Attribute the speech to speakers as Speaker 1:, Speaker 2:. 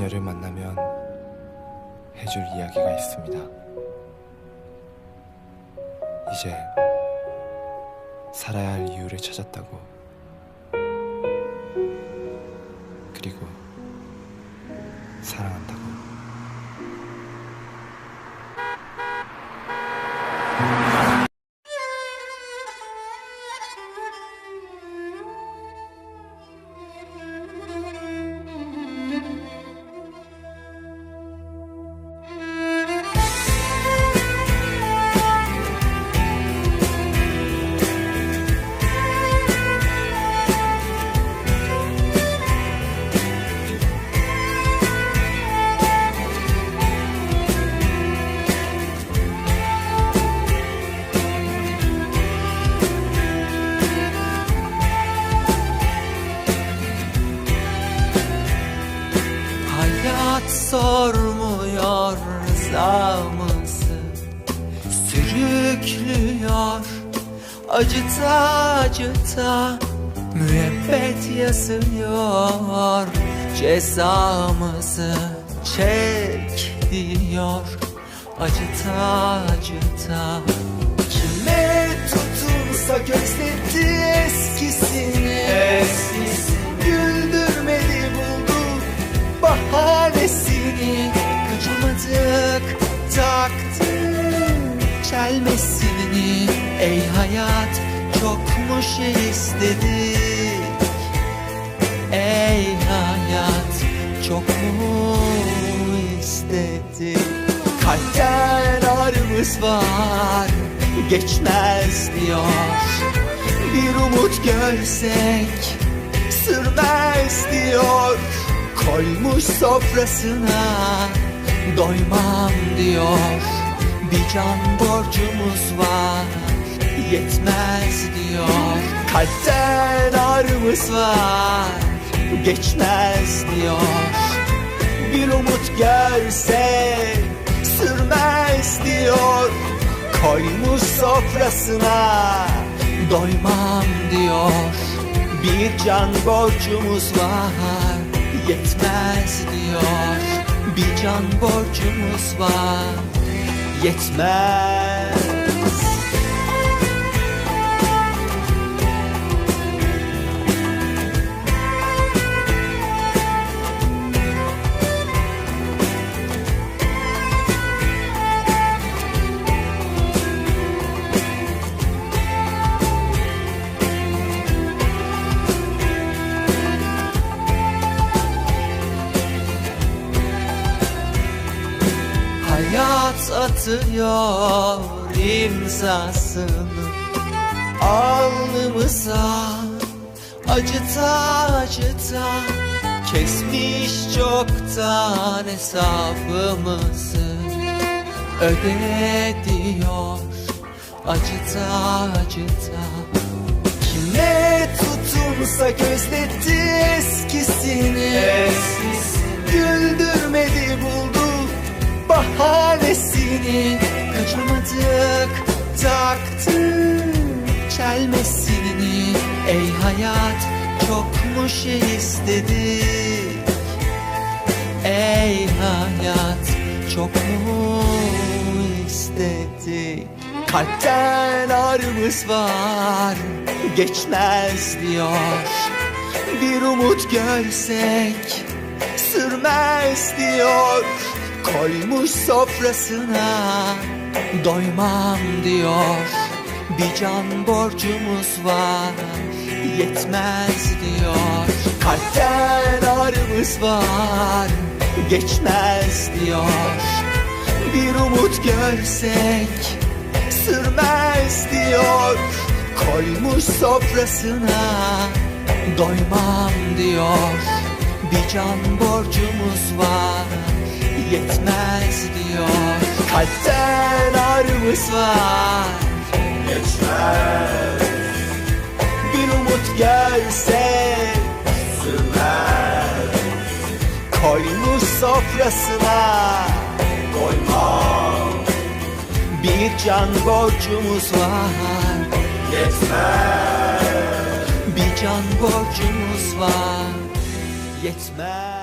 Speaker 1: 그녀를 만나면 해줄 이야기가 있습니다. 이제 살아야 할 이유를 찾았다고.
Speaker 2: Hayat sormuyor rızamızı. Sürüklüyor acıta acıta Müebbet yazıyor cezamızı Çek diyor acıta acıta Ey hayat çok mu şey istedik? Ey hayat çok mu istedik? Kalpten ağrımız var geçmez diyor. Bir umut görsek sürmez diyor. Koymuş sofrasına doymam diyor. Bir can borcumuz var yetmez diyor. Kalpten ağrımız var. Geçmez diyor. Bir umut görsek sürmez diyor. Koymuş sofrasına doymam diyor. Bir can borcumuz var. Yetmez diyor. Bir can borcumuz var. Yetmez Hayat atıyor imzasını. Alnımıza acıta acıta Kesmiş çoktan hesabımızı. Öde diyor acıta acıta. Kime tutunsa gözletti eskisini. Güldürmedi çelmesini Ey hayat çok mu şey istedik. Ey hayat çok mu istedik. Kalpten ağrımız var geçmez diyor. Bir umut görsek sürmez diyor. Koymuş sofrasına doymam diyor Bir can borcumuz var yetmez diyor. Kalpten ağrımız var geçmez diyor. Bir umut görsek sürmez diyor. Koymuş sofrasına doymam diyor. Bir can borcumuz var yetmez diyor. Kalpten ağrımız var geçmez Bir umut görsek sürmez. Koymuş sofrasına doymam Bir can borcumuz var. Yetmez. Bir can borcumuz var. Yetmez